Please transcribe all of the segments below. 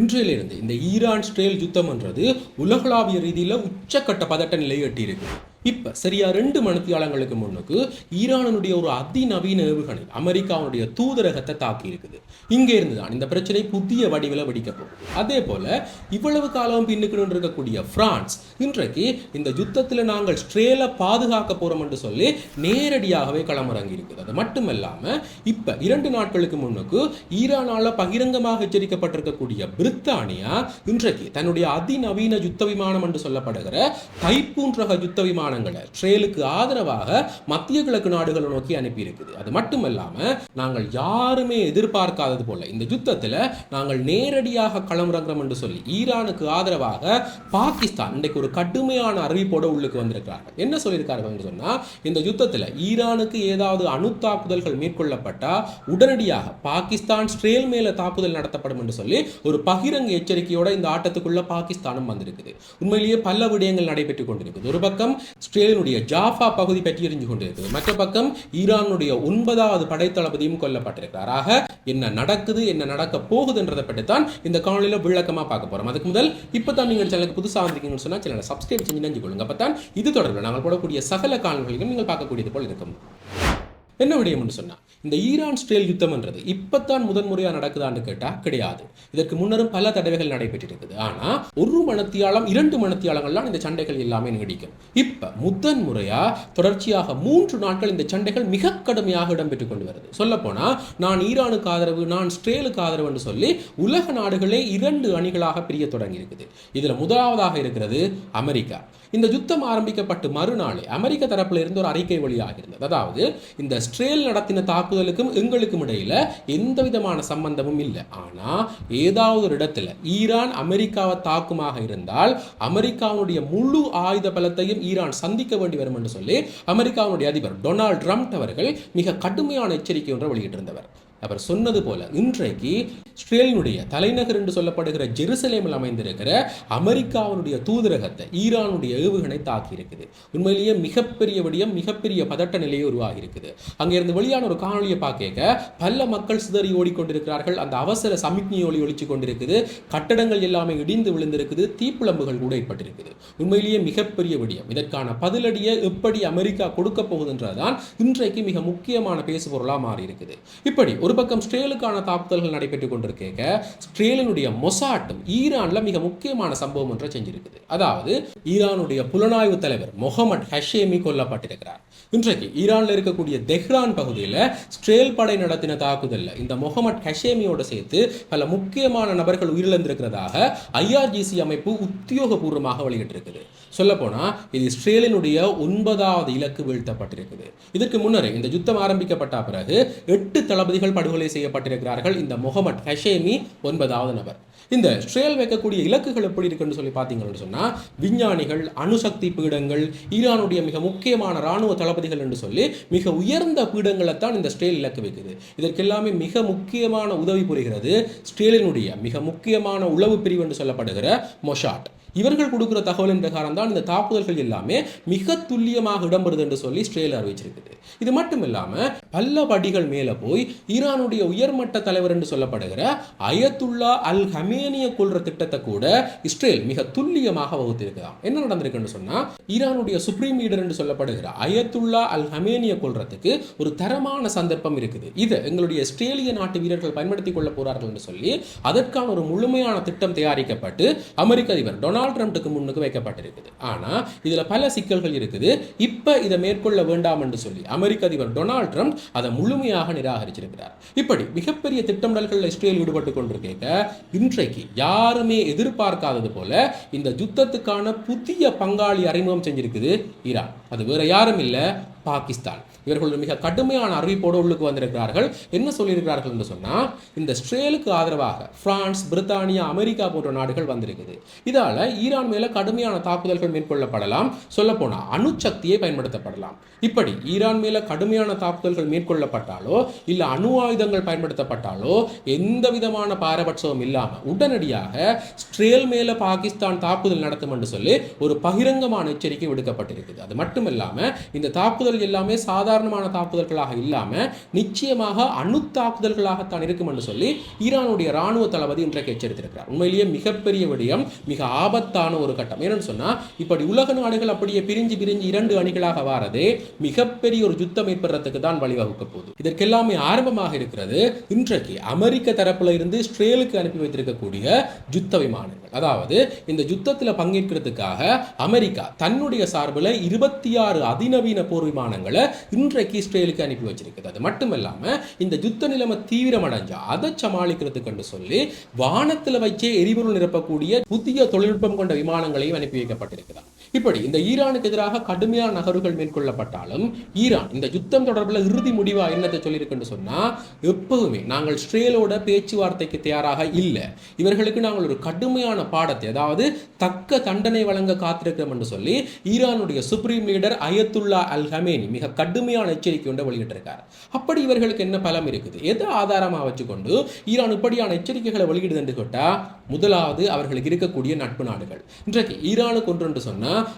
இன்றையிலிருந்து இந்த ஈரான் ஸ்ட்ரேல் யுத்தம்ன்றது உலகளாவிய ரீதியில் உச்சக்கட்ட பதட்ட நிலையை எட்டியிருக்கு. இப்போ சரியா ரெண்டு மணித்தியாலங்களுக்கு முன்னுக்கு ஈரானுடைய ஒரு அதிநவீன ஏவுகணை அமெரிக்காவுடைய தூதரகத்தை தாக்கி இருக்குது. இங்கே இருந்து தான் இந்த பிரச்சனை புதிய வடிவில் வெடிக்க போகுது. அதே போல இவ்வளவு காலம் பின்னுக்கு இருக்கக்கூடிய பிரான்ஸ் இன்றைக்கு இந்த யுத்தத்தில் நாங்கள் ஸ்ட்ரேல பாதுகாக்க போறோம் என்று சொல்லி நேரடியாகவே களமிறங்கி இருக்குது. அது மட்டுமல்லாம இப்ப இரண்டு நாட்களுக்கு முன்னுக்கு ஈரானால பகிரங்கமாக எச்சரிக்கப்பட்டிருக்கக்கூடிய பிரித்தானியா இன்றைக்கு தன்னுடைய அதிநவீன யுத்த விமானம் என்று சொல்லப்படுகிற தைப்பூன் ரக யுத்த விமானங்களை ஸ்ட்ரேலுக்கு ஆதரவாக மத்திய கிழக்கு நாடுகளை நோக்கி அனுப்பியிருக்குது. அது மட்டுமல்லாமல் நாங்கள் யாருமே எதிர்பார்க்காதது போல இந்த யுத்தத்தில் நாங்கள் நேரடியாக களமிறங்குறோம் என்று சொல்லி ஈரானுக்கு ஆதரவாக பாகிஸ்தான் இன்றைக்கு ஒரு கடுமையான அறிவிப்போடு உள்ளுக்கு வந்திருக்கிறார்கள். என்ன சொல்லியிருக்கார்கள் என்று சொன்னா இந்த யுத்தத்தில் ஈரானுக்கு ஏதாவது அணு தாக்குதல்கள் மேற்கொள்ளப்பட்டா உடனடியாக பாகிஸ்தான் ஸ்ட்ரேல் மேலே தாக்குதல் நடத்தப்படும் என்று சொல்லி ஒரு பகிரங்க எச்சரிக்கையோட இந்த ஆட்டத்துக்குள்ள பாகிஸ்தானும் வந்திருக்குது. உண்மையிலேயே பல விடயங்கள் நடைபெற்றுக் கொண்டிருக்குது. ஒரு பக்கம் ஸ்ட்ரேலினுடைய ஜாஃபா பகுதி பற்றி எரிஞ்சு கொண்டிருக்கு மற்ற பக்கம் ஈரானுடைய ஒன்பதாவது படைத்தளபதியும் கொல்லப்பட்டிருக்கிறார். ஆக என்ன நடக்குது என்ன நடக்க போகுதுன்றதை பற்றி தான் இந்த காணொலியில் விளக்கமா பார்க்க போறோம். அதுக்கு முதல் இப்போ தான் நீங்கள் சேனலுக்கு புதுசாக வந்திருக்கீங்கன்னு சொன்னால் சேனலை சப்ஸ்கிரைப் செஞ்சு நினைஞ்சு கொள்ளுங்க அப்போ தான் இது தொடர்பில் நாங்கள் போடக்கூடிய சகல காணொலிகளையும் நீங்கள் பார்க்கக்கூடியது போல் இருக்கும். என்ன விடயம்னு சொன்னால் இந்த ஈரான் ஸ்ட்ரேல் யுத்தம்ன்றது இப்பத்தான் முதன்முறையாக நடக்குதான்னு கேட்டா கிடையாது. இதற்கு முன்னரும் பல தடவைகள் நடைபெற்றிருக்குது. ஆனால் ஒரு மணத்தியாலம் இரண்டு மணத்தியாலங்கள்லாம் இந்த சண்டைகள் எல்லாமே நீடிக்கும். இப்ப முதன் முறையா தொடர்ச்சியாக மூன்று நாட்கள் இந்த சண்டைகள் மிக கடுமையாக இடம்பெற்றுக் கொண்டு வருது. சொல்லப்போனால் நான் ஈரானுக்கு ஆதரவு நான் ஸ்ட்ரேலுக்கு ஆதரவுன்னு சொல்லி உலக நாடுகளே இரண்டு அணிகளாக பிரிய தொடங்கி இருக்குது இதுல முதலாவதாக இருக்கிறது அமெரிக்கா. இந்த யுத்தம் ஆரம்பிக்கப்பட்டு மறுநாளே அமெரிக்க தரப்புல இருந்து ஒரு அறிக்கை வழியாக இருந்தது அதாவது இந்த இஸ்ரேல் நடத்தின தாக்குதலுக்கும் எங்களுக்கும் இடையில எந்த விதமான சம்பந்தமும் இல்லை. ஆனா ஏதாவது ஒரு இடத்துல ஈரான் அமெரிக்காவை தாக்குமாக இருந்தால் அமெரிக்காவுடைய முழு ஆயுத பலத்தையும் ஈரான் சந்திக்க வேண்டி வரும் என்று சொல்லி அமெரிக்காவுடைய அதிபர் டொனால்ட் ட்ரம்ப் அவர்கள் மிக கடுமையான எச்சரிக்கை ஒன்றை வெளியிட்டிருந்தவர். அவர் சொன்னது போல இன்றைக்கு இஸ்ரேலினுடைய தலைநகர் என்று சொல்லப்படுகிற ஜெருசலேமில் அமைந்திருக்கிற அமெரிக்காவினுடைய தூதரகத்தை ஈரானுடைய ஏவுகணை தாக்கி இருக்குது உண்மையிலேயே மிகப்பெரிய விடயம் மிகப்பெரிய பதட்ட நிலையை உருவாகி இருக்குது அங்கிருந்து வெளியான ஒரு காணொலியை பார்க்க பல மக்கள் சிதறி ஓடிக்கொண்டிருக்கிறார்கள். அந்த அவசர சமிக்ஞை ஒளி ஒழிச்சு கொண்டிருக்குது. கட்டடங்கள் எல்லாமே இடிந்து விழுந்திருக்குது. தீப்பிழம்புகள் கூட ஏற்பட்டிருக்குது உண்மையிலேயே மிகப்பெரிய விடயம். இதற்கான பதிலடியை எப்படி அமெரிக்கா கொடுக்க போகுதுன்றதுதான் இன்றைக்கு மிக முக்கியமான பேசுபொருளாக மாறி இருக்குது இப்படி ஒரு பக்கம் ஸ்ட்ரேலுக்கான தாக்குதல்கள் நடைபெற்றுக் கொண்டிருக்க ஸ்ட்ரேலினுடைய மொசாட்டும் ஈரானில் மிக முக்கியமான சம்பவம் ஒன்றை செஞ்சிருக்குது. அதாவது ஈரானுடைய புலனாய்வு தலைவர் முகமது ஹஷேமி கொல்லப்பட்டிருக்கிறார். இன்றைக்கு ஈரானில் இருக்கக்கூடிய தெஹ்ரான் பகுதியில் ஸ்ட்ரேல் படை நடத்தின தாக்குதலில் இந்த முகமது ஹஷேமியோட சேர்த்து பல முக்கியமான நபர்கள் உயிரிழந்திருக்கிறதாக ஐஆர்ஜிசி அமைப்பு உத்தியோகபூர்வமாக வெளியிட்டிருக்குது. சொல்லப்போனால் இது இஸ்ரேலினுடைய ஒன்பதாவது இலக்கு வீழ்த்தப்பட்டிருக்குது. இதற்கு முன்னரே இந்த யுத்தம் ஆரம்பிக்கப்பட்ட பிறகு எட்டு தளபதிகள் படுகொலை செய்யப்பட்டிருக்கிறார்கள் இந்த முகமது ஹஷேமி ஒன்பதாவது நபர். இந்த ஸ்ட்ரேல் வைக்கக்கூடிய இலக்குகள் எப்படி இருக்குன்னு சொல்லி பார்த்தீங்கன்னு சொன்னால் விஞ்ஞானிகள் அணுசக்தி பீடங்கள் ஈரானுடைய மிக முக்கியமான ராணுவ தளபதிகள் என்று சொல்லி மிக உயர்ந்த பீடங்களை தான் இந்த ஸ்டேல் இலக்கு வைக்குது. இதற்கெல்லாமே மிக முக்கியமான உதவி புரிகிறது ஸ்டேலினுடைய மிக முக்கியமான உளவு பிரிவு என்று சொல்லப்படுகிற மொஷாட். இவர்கள் கொடுக்குற தகவலின் பிரகாரம் தான் இந்த தாக்குதல்கள் எல்லாமே மிக துல்லியமாக இடம்பெறுது என்று சொல்லி இஸ்ரேல் அறிவிச்சிருக்குது. இது மட்டும் இல்லாம பல்ல படிகள் மேல போய் ஈரானுடைய உயர்மட்ட தலைவர் என்று சொல்லப்படுகிற அயத்துல்லா அல் ஹமேனிய கொள்ற திட்டத்தை கூட இஸ்ரேல் மிக துல்லியமாக வகுத்திருக்குதாம். என்ன நடந்திருக்குன்னு சொன்னா ஈரானுடைய சுப்ரீம் லீடர் என்று சொல்லப்படுகிற அயத்துல்லா அல் ஹமேனிய கொள்றதுக்கு ஒரு தரமான சந்தர்ப்பம் இருக்குது. இதை எங்களுடைய இஸ்ரேலிய நாட்டு வீரர்கள் பயன்படுத்திக் கொள்ள போறார்கள் என்று சொல்லி அதற்கான ஒரு முழுமையான திட்டம் தயாரிக்கப்பட்டு அமெரிக்க அதிபர் டொனால்ட் ட்ரம்ப்டுக்கு முன்னுக்கு வைக்கப்பட்டிருக்குது. ஆனால் இதில் பல சிக்கல்கள் இருக்குது. இப்போ இதை மேற்கொள்ள வேண்டாம் என்று சொல்லி அமெரிக்க அதிபர் டொனால்ட் ட்ரம்ப் அதை முழுமையாக நிராகரிச்சிருக்கிறார். இப்படி மிகப்பெரிய திட்டமிடல்கள் இஸ்ரேல் ஈடுபட்டு கொண்டிருக்க இன்றைக்கு யாருமே எதிர்பார்க்காதது போல இந்த யுத்தத்துக்கான புதிய பங்காளி அறிமுகம் செஞ்சிருக்குது ஈரான். அது வேற யாரும் இல்லை பாகிஸ்தான். இவர்கள் மிக கடுமையான அறிவிப்போடு உள்ளுக்கு வந்திருக்கிறார்கள். என்ன சொல்லியிருக்கிறார்கள் என்று சொன்னால் இந்த ஸ்ட்ரேலுக்கு ஆதரவாக பிரான்ஸ் பிரித்தானியா அமெரிக்கா போன்ற நாடுகள் வந்திருக்குது. இதால் ஈரான் மேல கடுமையான தாக்குதல்கள் மேற்கொள்ளப்படலாம். சொல்ல போனா அணுசக்தியை பயன்படுத்தப்படலாம். இப்படி ஈரான் மேல கடுமையான தாக்குதல்கள் மேற்கொள்ளப்பட்டாலோ இல்ல அணு ஆயுதங்கள் பயன்படுத்தப்பட்டாலோ எந்த விதமான பாரபட்சமும் இல்லாம உடனடியாக ஸ்ட்ரேல் மேல பாகிஸ்தான் தாக்குதல் நடத்தும் என்று சொல்லி ஒரு பகிரங்கமான எச்சரிக்கை விடுக்கப்பட்டிருக்குது. அது மட்டும் இல்லாம இந்த தாக்குதல் எல்லாமே சாதாரணமான தாக்குதல்களாக இல்லாம நிச்சயமாக அணு தாக்குதல்களாகத்தான் இருக்கும் என்று சொல்லி ஈரானுடைய ராணுவ தளபதி இன்றைக்கு எச்சரித்திருக்கிறார். உண்மையிலேயே மிகப்பெரிய விடயம் மிக ஆபத்து ஆபத்தான ஒரு கட்டம். என்னன்னு சொன்னா இப்படி உலக நாடுகள் அப்படியே பிரிஞ்சு பிரிஞ்சு இரண்டு அணிகளாக வாரது மிகப்பெரிய ஒரு யுத்தம் ஏற்படுறதுக்கு தான் வழிவகுக்க போகுது. இதற்கெல்லாமே ஆரம்பமாக இருக்கிறது இன்றைக்கு அமெரிக்க தரப்புல இருந்து இஸ்ரேலுக்கு அனுப்பி வைத்திருக்கக்கூடிய யுத்த விமானங்கள். அதாவது இந்த யுத்தத்தில் பங்கேற்கிறதுக்காக அமெரிக்கா தன்னுடைய சார்பில் இருபத்தி ஆறு அதிநவீன போர் விமானங்களை இன்றைக்கு இஸ்ரேலுக்கு அனுப்பி வச்சிருக்குது அது மட்டும் இல்லாம இந்த யுத்த நிலைமை தீவிரமடைஞ்சா அதை சமாளிக்கிறதுக்கு சொல்லி வானத்தில் வச்சே எரிபொருள் நிரப்பக்கூடிய புதிய தொழில்நுட்ப தொழில்நுட்பம் கொண்ட விமானங்களையும் அனுப்பி வைக்கப்பட்டிருக்கிறார். இப்படி இந்த ஈரானுக்கு எதிராக கடுமையான நகர்வுகள் மேற்கொள்ளப்பட்டாலும் ஈரான் இந்த யுத்தம் தொடர்பில் இறுதி முடிவா என்னத்தை சொல்லியிருக்குன்னு சொன்னா எப்பவுமே நாங்கள் ஸ்ரேலோட பேச்சுவார்த்தைக்கு தயாராக இல்லை. இவர்களுக்கு நாங்கள் ஒரு கடுமையான பாடத்தை அதாவது தக்க தண்டனை வழங்க காத்திருக்கிறோம் என்று சொல்லி ஈரானுடைய supreme leader Ayatollah Al Khamenei மிக கடுமையான எச்சரிக்கை ஒன்றை வெளியிட்டிருக்கார். அப்படி இவர்களுக்கு என்ன பலம் இருக்குது? எதை ஆதாரமாக வச்சுக்கொண்டு ஈரான் இப்படியான எச்சரிக்கைகளை வெளியிடுது என்று கேட்டால் முதலாவது அவர்களுக்கு இருக்கக்கூடிய நட்பு நாடு. நாடுகள். இன்றைக்கு ஈரானுக்கு ஒன்று என்று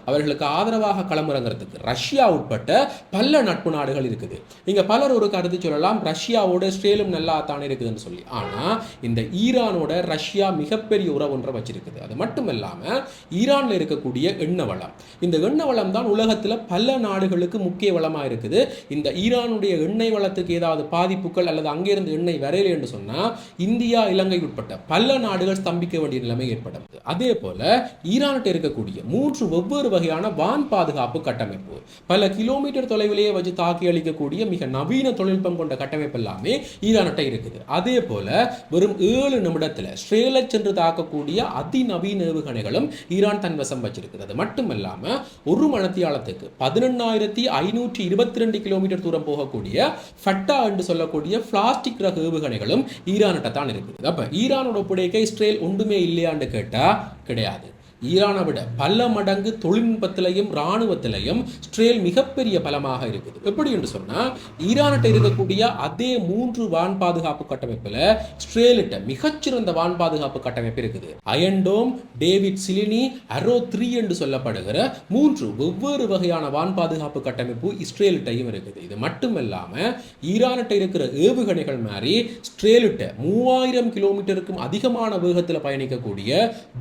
அவர்களுக்கு ஆதரவாக களமிறங்கிறதுக்கு ரஷ்யா உட்பட்ட பல நட்பு நாடுகள் இருக்குது. இங்க பலர் ஒரு கருத்து சொல்லலாம் ரஷ்யாவோட இஸ்ரேலும் நல்லா தானே இருக்குதுன்னு சொல்லி. ஆனால் இந்த ஈரானோட ரஷ்யா மிகப்பெரிய உறவு ஒன்றை வச்சிருக்குது. அது மட்டும் இல்லாமல் ஈரானில் இருக்கக்கூடிய எண்ணெய் வளம். இந்த எண்ணெய் வளம் தான் உலகத்தில் பல நாடுகளுக்கு முக்கிய வளமா இருக்குது. இந்த ஈரானுடைய எண்ணெய் வளத்துக்கு ஏதாவது பாதிப்புகள் அல்லது அங்கிருந்து எண்ணெய் வரையலை என்று சொன்னால் இந்தியா இலங்கை உட்பட்ட பல நாடுகள் ஸ்தம்பிக்க வேண்டிய நிலைமை ஏற்படும் அதே போல ஈரான்கிட்ட இருக்கக்கூடிய மூன்று வெவ்வேறு வகையான வான் பாதுகாப்பு கட்டமைப்பு. பல கிலோமீட்டர் தொலைவிலேயே வச்சு தாக்கி அளிக்கக்கூடிய மிக நவீன தொழில்நுட்பம் கொண்ட கட்டமைப்பு எல்லாமே ஈரான்கிட்ட இருக்குது. அதே போல வெறும் ஏழு நிமிடத்தில் ஸ்ட்ரேலை சென்று தாக்கக்கூடிய அதிநவீன ஏவுகணைகளும் ஈரான் தன் வசம் வச்சிருக்குது அது ஒரு மணத்தியாலத்துக்கு பதினெண்ணாயிரத்தி ஐநூற்றி இருபத்தி ரெண்டு கிலோமீட்டர் தூரம் போகக்கூடிய ஃபட்டா என்று சொல்லக்கூடிய பிளாஸ்டிக் ரக ஏவுகணைகளும் ஈரான்கிட்ட தான் இருக்குது. அப்போ ஈரானோட ஒப்படைக்க இஸ்ரேல் ஒன்றுமே இல்லையான்னு கேட்டால் கிடையாது. ஈரானை விட பல மடங்கு தொழில்நுட்பத்திலையும் இராணுவத்திலையும் இஸ்ரேல் மிகப்பெரிய பலமாக இருக்குது. எப்படி என்று சொன்னால் ஈரான்கிட்ட இருக்கக்கூடிய அதே மூன்று வான் பாதுகாப்பு கட்டமைப்பில் இஸ்ரேலிட்ட மிகச்சிறந்த வான் பாதுகாப்பு கட்டமைப்பு இருக்குது. Iron Dome David sling Arrow three என்று சொல்லப்படுகிற மூன்று வெவ்வேறு வகையான வான் பாதுகாப்பு கட்டமைப்பு இஸ்ரேலிட்டையும் இருக்குது. இது மட்டுமல்லாமல் ஈரான்கிட்ட இருக்கிற ஏவுகணைகள் மாதிரி இஸ்ரேலிட்ட மூவாயிரம் கிலோமீட்டருக்கும் அதிகமான வேகத்தில் பயணிக்கக்கூடிய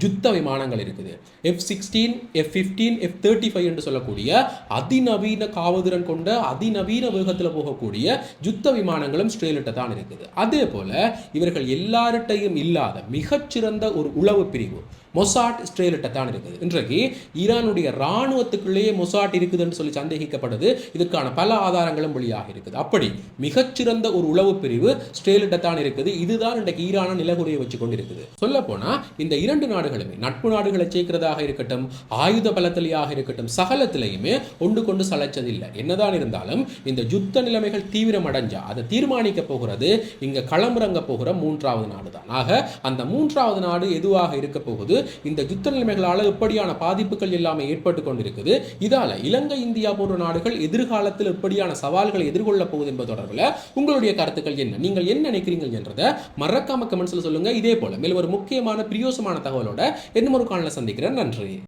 யுத்த விமானங்கள் இருக்குது. F sixteen F fifteen F thirty five என்று சொல்லக்கூடிய அதிநவீன காவதிறன் கொண்ட அதிநவீன வேகத்தில் போகக்கூடிய யுத்த விமானங்களும் ஸ்ரீலிட்ட தான் இருக்குது. அதே போல இவர்கள் எல்லார்ட்டையும் இல்லாத மிகச்சிறந்த ஒரு உளவு பிரிவு மொசாட் ஸ்ட்ரேலிட்ட தான் இருக்குது. இன்றைக்கு ஈரானுடைய இராணுவத்துக்குள்ளேயே மொசாட் இருக்குதுன்னு சொல்லி சந்தேகிக்கப்படுது. இதற்கான பல ஆதாரங்களும் வெளியாக இருக்குது. அப்படி மிகச்சிறந்த ஒரு உளவு பிரிவு ஸ்ட்ரேலிட்ட தான் இருக்குது. இதுதான் இன்றைக்கு ஈரான நிலகுறையை வச்சு கொண்டு இருக்குது சொல்ல போனா இந்த இரண்டு நாடுகளுமே நட்பு நாடுகளை சேர்க்கிறதாக இருக்கட்டும் ஆயுத பலத்திலேயாக இருக்கட்டும் சகலத்திலையுமே ஒன்று கொண்டு சளைச்சதில்லை. என்னதான் இருந்தாலும் இந்த யுத்த நிலைமைகள் தீவிரம் அடைஞ்சா அதை தீர்மானிக்க போகிறது இங்கே களமிறங்க போகிற மூன்றாவது நாடு தான் ஆக அந்த மூன்றாவது நாடு எதுவாக இருக்க போகுது? இந்த யுத்த நிலைமைகளால் எப்படியான பாதிப்புகள் எல்லாமே ஏற்பட்டு கொண்டிருக்குது? இதால் இலங்கை இந்தியா போன்ற நாடுகள் எதிர்காலத்தில் எப்படியான சவால்களை எதிர்கொள்ள போகுது என்பது தொடர்பில் உங்களுடைய கருத்துக்கள் என்ன? நீங்கள் என்ன நினைக்கிறீர்கள் என்றதை மறக்காம கமெண்ட்ஸில் சொல்லுங்கள் இதே போல மேலும் ஒரு முக்கியமான பிரியோசமான தகவலோட இன்னும் ஒரு காணல சந்திக்கிறேன் நன்றி